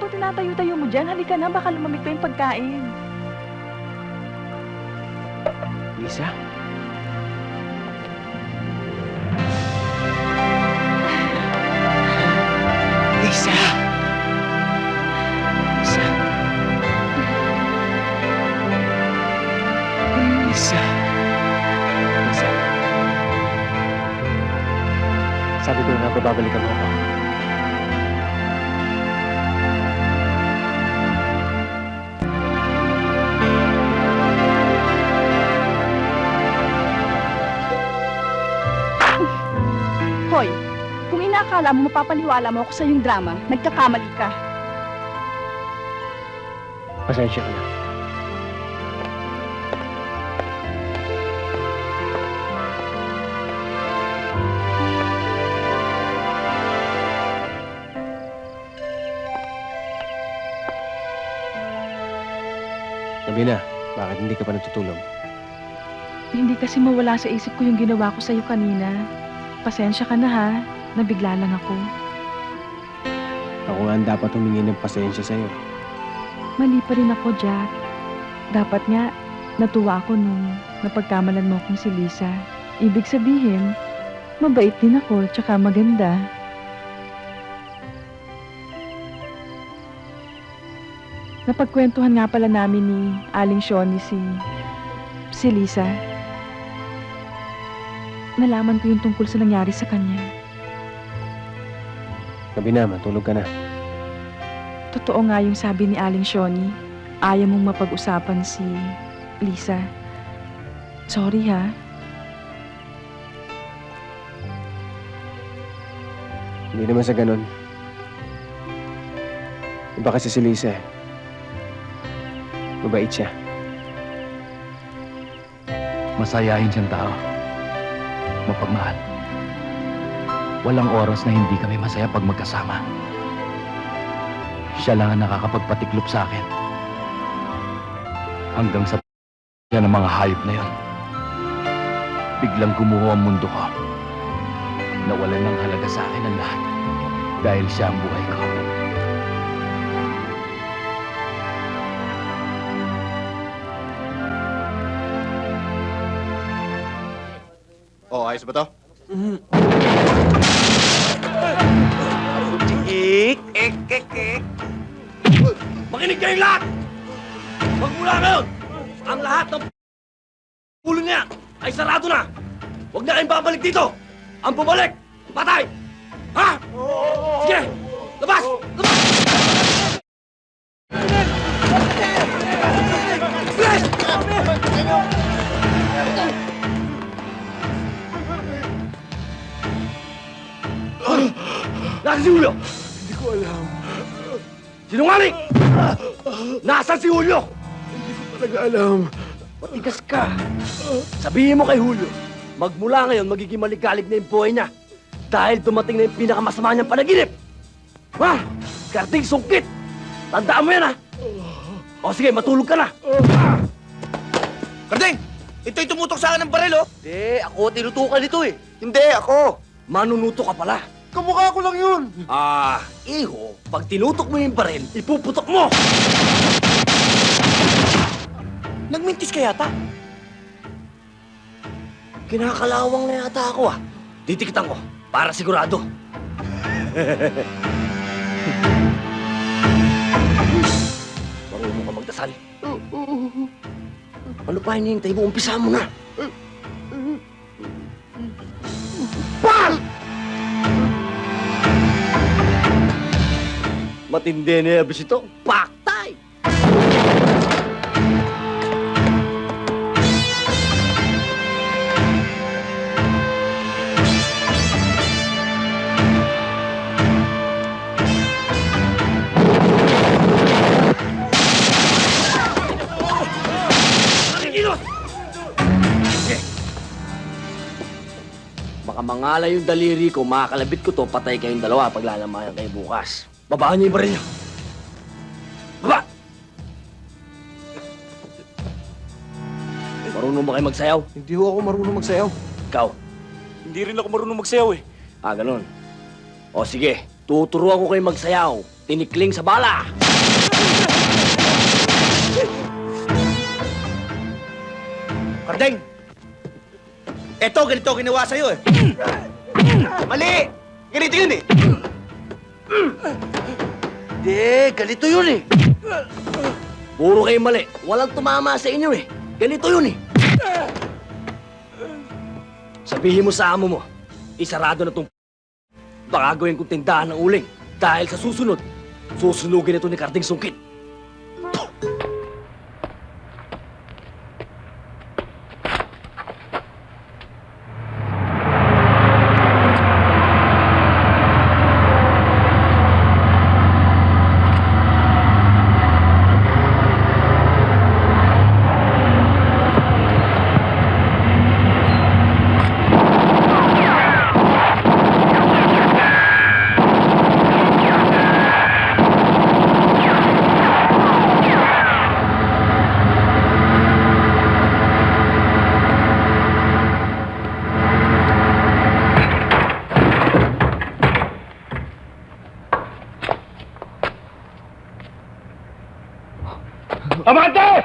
itong tinatayo-tayo mo dyan? Halika na, baka lumamig pa yung pagkain. Lisa? Lisa! Lisa! Lisa! Lisa! Sabi ko na nga babalikan mo ako. Hoy, kung inakala mo mapapaniwala mo ako sa yung drama, nagkakamali ka. Pasensya ka na. Sabi na, bakit hindi ka pa natutulog? Hindi kasi mawala sa isip ko yung ginawa ko sa'yo kanina. Pasensya ka na ha, nabigla lang ako. Ako nga ang dapat humingi ng pasensya sa'yo. Mali pa rin ako, Jack. Dapat nga, natuwa ako nung napagkamalan mo akong si Lisa. Ibig sabihin, mabait din ako, tsaka maganda. Napagkwentuhan nga pala namin ni Aling Shoni si, si Lisa. Nalaman ko yung tungkol sa nangyari sa kanya. Sabi na, matulog ka na. Totoo nga yung sabi ni Aling Shoni. Ayaw mong mapag-usapan si Lisa. Sorry ha. Hindi naman sa ganun. Iba kasi si Lisa eh. Mabait siya. Masayahin siyang tao. Mapagmahal. Walang oras na hindi kami masaya pag magkasama. Siya lang ang nakakapagpatiklop sa akin. Hanggang sa yan ng mga hayop na yon. Biglang gumuho ang mundo ko. Nawalan ng halaga sa akin ang lahat. Dahil siya ang buhay ko. Ayos ba to? Ik, ik, ik, ik. Makinig kayong lahat! Magmula ngayon, ang lahat ng ulo niya ay sarado na. Huwag na kayong babalik dito. Ang bumalik, patay! Ha? Sige! Labas! Labas! Nasaan si Julio? Hindi ko alam. Sinungaling! Nasaan si Julio? Hindi ko talaga alam. Matigas ka. Sabihin mo kay Julio, magmula ngayon magiging maligalig na yung buhay niya. Dahil dumating na yung pinakamasama niyang panaginip. Ha? Karting sungkit. Tandaan mo yan, ha? O sige, matulog ka na. Karding! Ito'y tumutok sa akin ng baril, oh! Hindi, ako tinutukan nito eh. Hindi, ako! Manunuto ka pala. Kamukha ko lang yun! Ah, iho, pag tinutok mo yung baril, ipuputok mo! Nagmintis ka yata. Kinakalawang na yata ako ah. Titikitan ko, para sigurado. Marunong ka magdasal. Ano pa hinihintay mo? Umpisa mo na. Matindi na yung ito. Paktay! Baka mangala yung daliri ko, makakalabit ko to, patay kayong dalawa pag lalamayan kayo bukas. Babaan niyo yung baril niyo. Baba! Marunong ba kayo magsayaw? Hindi ho ako marunong magsayaw. Ikaw? Hindi rin ako marunong magsayaw eh. Ah, ganun. O sige, tuturuan ko kayo magsayaw. tinikling sa bala. Kardeng! Eto, ganito ginawa sa'yo eh. Mali! Ganito yun eh. Hindi, ganito yun eh. Puro kayo mali. Walang tumama sa inyo eh. Ganito yun eh. Sabihin mo sa amo mo, isarado na tong Baka gawin kong tindahan ng uling. Dahil sa susunod, susunugin ito ni Karding Sungkit. Amante!